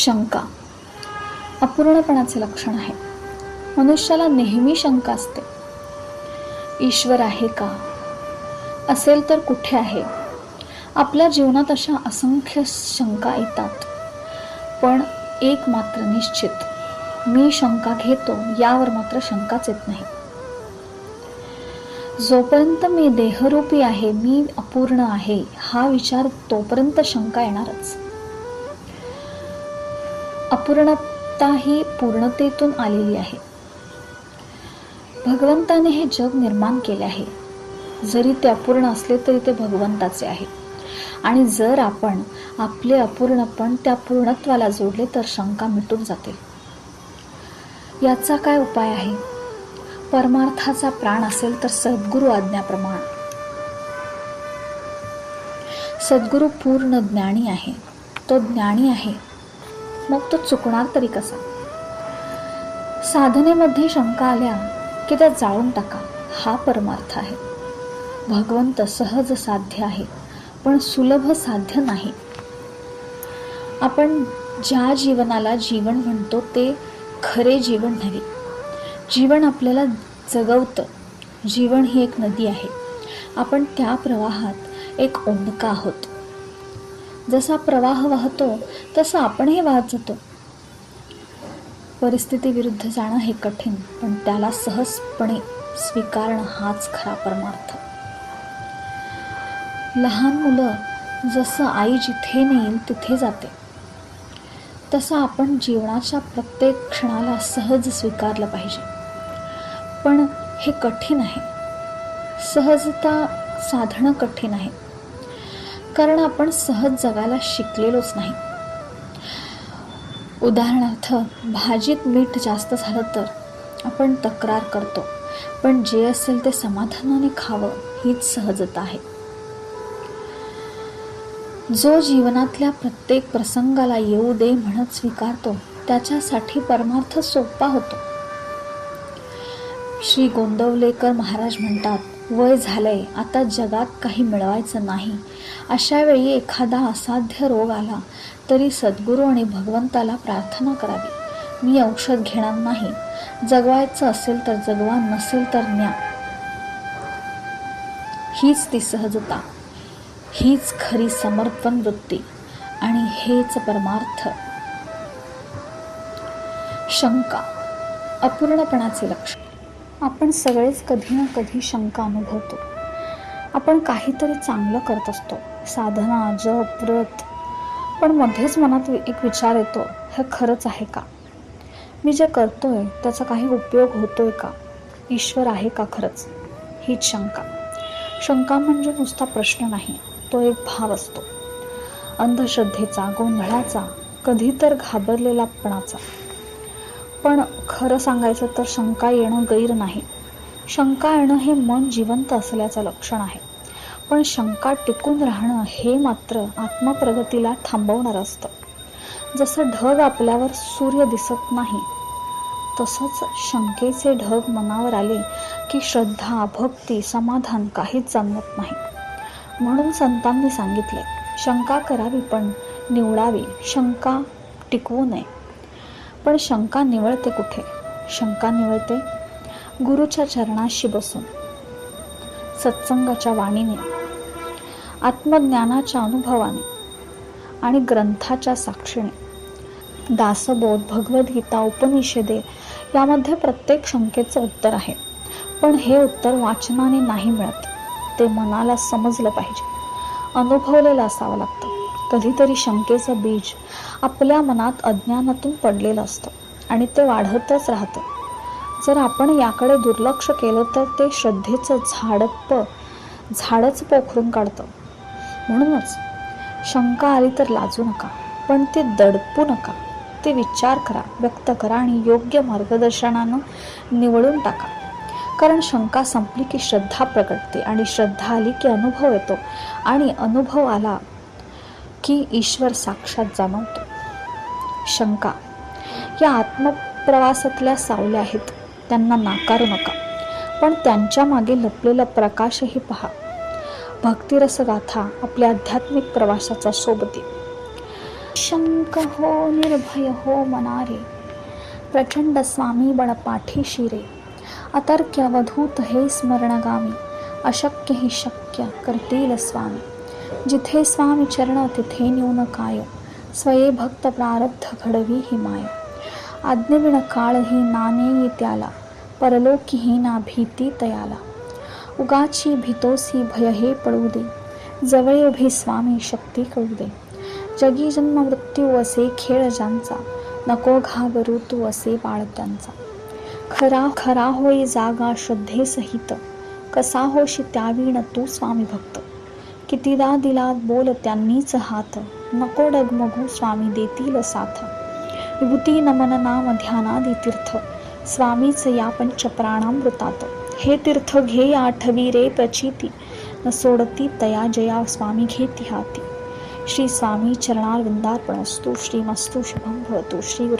शंका. अपूर्णपणाचे लक्षण आहे. मनुष्याला नेहमी शंका असते. ईश्वर आहे का? असेल तर कुठे आहे? आपल्या जीवनात अशा असंख्य शंका येतात. पण एक मात्र निश्चित. मी शंका घेतो यावर मात्र शंकाच येत नाही. जोपर्यंत मी देहरूपी आहे मी अपूर्ण आहे हा विचार तोपर्यंत शंका येणारच. अपूर्णता ही पूर्णतेतून आलेली आहे. भगवंताने हे जग निर्माण केले आहे. जरी ते अपूर्ण असले तरी ते भगवंताचे आहे. आणि जर आपण आपले अपूर्णपण त्या पूर्णत्वाला जोडले तर शंका मिटून जाते. याचा काय उपाय आहे? परमार्थाचा प्राण असेल तर सद्गुरु आज्ञाप्रमाण. सद्गुरु पूर्ण ज्ञानी आहे. तो ज्ञानी आहे. मग तो चुकणार तरी कसा? साधनेमध्ये शंका आल्या की त्या जाळून टाका. हा परमार्थ आहे. भगवंत सहज साध्य आहे पण सुलभ साध्य नाही. आपण ज्या जीवनाला जीवन म्हणतो ते खरे जीवन नव्हे. जीवन आपल्याला जगवतं. जीवन ही एक नदी आहे. आपण त्या प्रवाहात एक ओंडका आहोत. जसा प्रवाह वाहतो तसं आपणही वाहत जातो. परिस्थिती विरुद्ध जाणं हे कठीण पण त्याला सहजपणे स्वीकारणं हाच खरा परमार्थ. लहान मुलं जसं आई जिथे नेईल तिथे जाते. तसं आपण जीवनाच्या प्रत्येक क्षणाला सहज स्वीकारलं पाहिजे. पण हे कठीण आहे. सहजता साधणं कठीण आहे. कारण आपण सहज जगायला शिकलेलोच नाही. उदाहरणार्थ भाजीत मीठ जास्त झालं तर आपण तक्रार करतो पण जे असेल ते समाधानाने खावं हीच सहजता आहे. जो जीवनातल्या प्रत्येक प्रसंगाला येऊ दे म्हणत स्वीकारतो त्याच्यासाठी परमार्थ सोपा होतो. श्री गोंदवलेकर महाराज म्हणतात वय झालंय आता जगात काही मिळवायचं नाही. अशावेळी एखादा असाध्य रोग आला तरी सद्गुरू आणि भगवंताला प्रार्थना करावी. मी औषध घेणार नाही. जगवायचं असेल तर जगवा नसेल तर न्या. हीच ती सहजता. हीच खरी समर्पण वृत्ती. आणि हेच परमार्थ. शंका. अपूर्णपणाचे लक्षण. आपण सगळेच कधी ना कधी शंका अनुभवतो. आपण काहीतरी चांगलं करत असतो. साधना जप व्रत. पण मध्येच मनात एक विचार येतो हे खरंच आहे का? मी जे करतोय त्याचा काही उपयोग होतोय का? ईश्वर आहे का खरंच? हीच शंका. शंका म्हणजे नुसता प्रश्न नाही तो एक भाव असतो. अंधश्रद्धेचा गोंधळाचा कधी तर घाबरलेलापणाचा. पण खरं सांगायचं तर शंका येणं गैर नाही. शंका येणं हे मन जिवंत असल्याचं लक्षण आहे. पण शंका टिकून राहणं हे मात्र आत्मप्रगतीला थांबवणार असतं. जसं ढग आपल्यावर सूर्य दिसत नाही तसंच शंकेचे ढग मनावर आले की श्रद्धा भक्ती समाधान काहीच जाणवत नाही. म्हणून संतांनी सांगितले शंका करावी पण निवडावी. शंका टिकवू नये. पण शंका निवळते कुठे? शंका निवळते गुरुच्या चरणाशी बसून. सत्संगाच्या वाणीने आत्मज्ञानाच्या अनुभवाने आणि ग्रंथाच्या साक्षीने. दासबोध भगवद्गीता उपनिषदे यामध्ये प्रत्येक शंकेचं उत्तर आहे. पण हे उत्तर वाचनाने नाही मिळत. ते मनाला समजलं पाहिजे. अनुभवलेलं असावं लागतं. कधीतरी शंकेचं बीज आपल्या मनात अज्ञानातून पडलेलं असतं आणि ते वाढतच राहतं. जर आपण याकडे दुर्लक्ष केलं तर ते श्रद्धेचं झाडप झाडच पोखरून काढतं. म्हणूनच शंका आली तर लाजू नका पण ते दडपू नका. ते विचार करा व्यक्त करा आणि योग्य मार्गदर्शनानं निवडून टाका. कारण शंका संपली की श्रद्धा प्रगटते आणि श्रद्धा आली की अनुभव येतो आणि अनुभव आला की ईश्वर साक्षात जाणवतो. शंका. या आत्मप्रवासातल्या सावल्या आहेत. त्यांना नाकारू नका. पण त्यांच्या मागे लपलेला प्रकाशही पहा. भक्तिरस गाथा आपल्या आध्यात्मिक प्रवासाचा सोबती. शंक हो निर्भय हो मनारे. प्रचंड स्वामी बळ पाठीशी रे अतर्क्य अवधूत हे स्मरणगामी. अशक्य ही शक्य करतील स्वामी. जिथे स्वामी चरण तिथे न्यून काय. स्वये भक्त प्रारब्ध घडवी ही माय. आज्ञविण काळ ही नाणे त्याला परलोकीही ना भीती तयाला. उगाची भीतोसी भय हे पळू दे जवळ उभी स्वामी शक्ती कळू दे. जगी जन्म मृत्यू असे खेळ ज्यांचा नको घाबरू तू असे बाळ त्यांचा. खरा खरा होई जागा श्रद्धेसहित कसा होशी त्यावीण तू स्वामी भक्त. कितीदा दिला बोल त्यांनीच हात. नको डगमगू स्वामी देतील साथ. विभूती नमन नाम ध्यानादि तीर्थ. स्वामीच या पंच प्राणामृतात हे तीर्थ घे आठवी रे प्रचिती. न सोडती तया जया स्वामी घेती हाती श्री स्वामी चरणार वृंदार्पणस्तु श्रीमस्तु शुभम भवतु श्री